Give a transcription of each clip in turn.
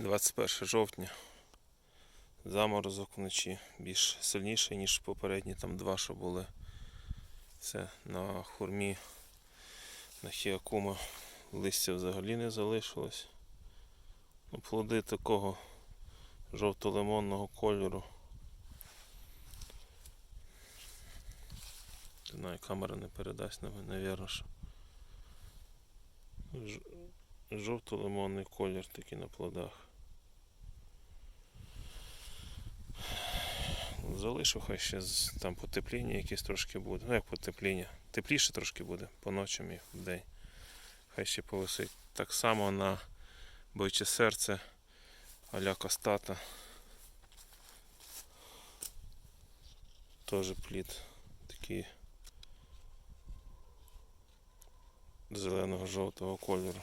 21 жовтня. Заморозок вночі більш сильніший, ніж попередні там два, що були. Це на хурмі, на хіакума листя взагалі не залишилось. Ну, плоди такого жовто-лимонного кольору. Не знаю, камера не передасть, навірно, що. Жовто-лимонний колір такий на плодах. Залишу, хай ще там потепління якесь трошки буде. Ну як потепління? Тепліше трошки буде по ночам і в день. Хай ще повисить. Так само на бойче серце аля кастата. Теж плід такий зеленого жовтого кольору.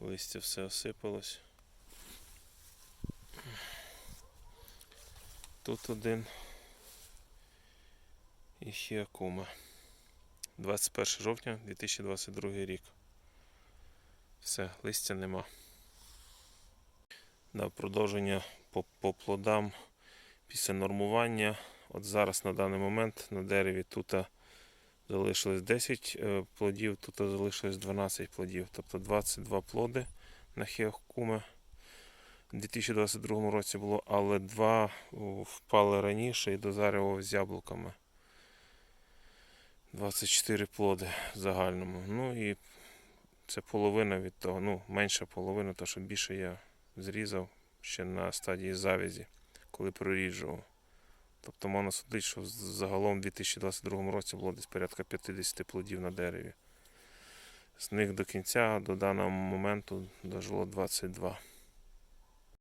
Листя все осипалось. Тут один і хіакума. 21 жовтня 2022 рік. Все, листя нема. На продовження по, по плодам після нормування. От зараз на даний момент на дереві тут залишилось 10 е, плодів, тут залишилось 12 плодів, тобто 22 плоди на хіакуме. У 2022 році було, але два впали раніше і дозарював з яблуками. 24 плоди в загальному. Ну і це половина від того, ну, менша половина, тому що більше я зрізав ще на стадії завязі, коли проріджував. Тобто можна судити, що загалом у 2022 році було десь порядка 50 плодів на дереві. З них до кінця, до даного моменту дожило 22.